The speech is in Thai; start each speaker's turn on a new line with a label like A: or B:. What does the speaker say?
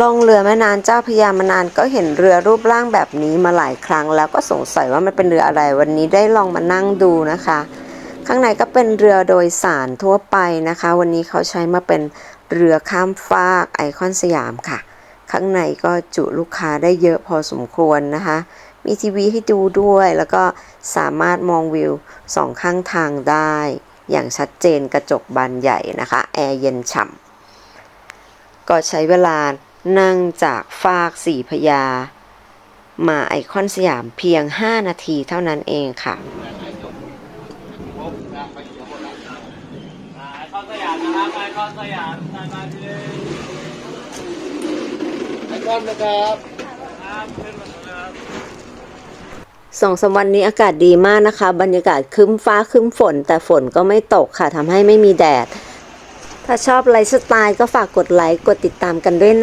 A: ลงเรือแม่นานเจ้าพยามานานก็เห็นเรือรูปร่างแบบนี้มาหลายครั้ง แล้วก็สงสัยว่ามันเป็นเรืออะไรวันนี้ได้ลองมานั่งดูนะคะ ข้างในก็เป็นเรือโดยสารทั่วไปนะคะ วันนี้เขาใช้มาเป็นเรือข้ามฟากไอคอนสยามค่ะ ข้างในก็จุลูกค้าได้เยอะพอสมควรนะคะ มีทีวีให้ดูด้วยแล้วก็สามารถมองวิวสองข้างทางได้ อย่างชัดเจนกระจกบานใหญ่นะคะ แอร์เย็นฉ่ำก็ใช้เวลา นั่งจากฟากสี่พญามาไอคอนสยามเพียง 5 นาทีเท่านั้นเองค่ะ
B: ไอคอนสยามนะครับไอคอนสยามนานมาที
C: ไอคอนนะครับ
B: ครับขึ้นมาครับ
A: สองสมวันนี้อากาศดีมากนะคะ บรรยากาศคึ้มฟ้าคึ้มฝน แต่ฝนก็ไม่ตกค่ะทำให้ไม่มีแดด ถ้าชอบไลฟ์สไตล์ก็ฝากกดไลค์ กดติดตามกันด้วยนะ